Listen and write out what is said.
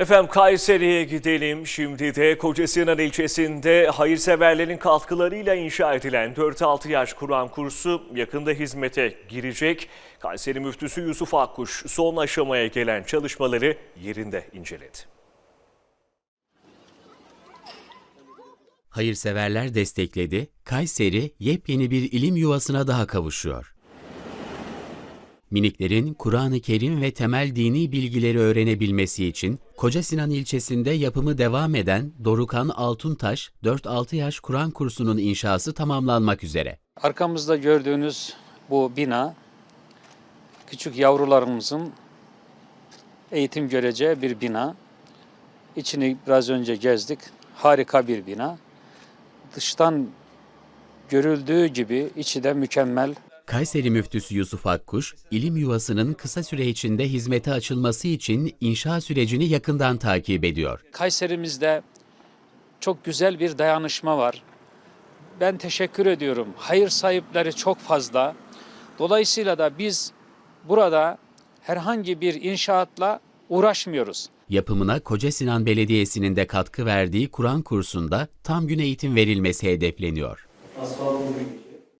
Efendim Kayseri'ye gidelim. Şimdi de Kocasinan ilçesinde hayırseverlerin katkılarıyla inşa edilen 4-6 yaş Kur'an kursu yakında hizmete girecek. Kayseri müftüsü Yusuf Akkuş son aşamaya gelen çalışmaları yerinde inceledi. Hayırseverler destekledi, Kayseri yepyeni bir ilim yuvasına daha kavuşuyor. Miniklerin Kur'an-ı Kerim ve temel dini bilgileri öğrenebilmesi için Koca Sinan ilçesinde yapımı devam eden Dorukan Altuntaş 4-6 yaş Kur'an kursunun inşası tamamlanmak üzere. Arkamızda gördüğünüz bu bina küçük yavrularımızın eğitim göreceği bir bina. İçini biraz önce gezdik. Harika bir bina. Dıştan görüldüğü gibi içi de mükemmel. Kayseri müftüsü Yusuf Akkuş, ilim yuvasının kısa süre içinde hizmete açılması için inşa sürecini yakından takip ediyor. Kayserimizde çok güzel bir dayanışma var. Ben teşekkür ediyorum. Hayır sahipleri çok fazla. Dolayısıyla da biz burada herhangi bir inşaatla uğraşmıyoruz. Yapımına Koca Sinan Belediyesi'nin de katkı verdiği Kur'an kursunda tam gün eğitim verilmesi hedefleniyor. Asfaltın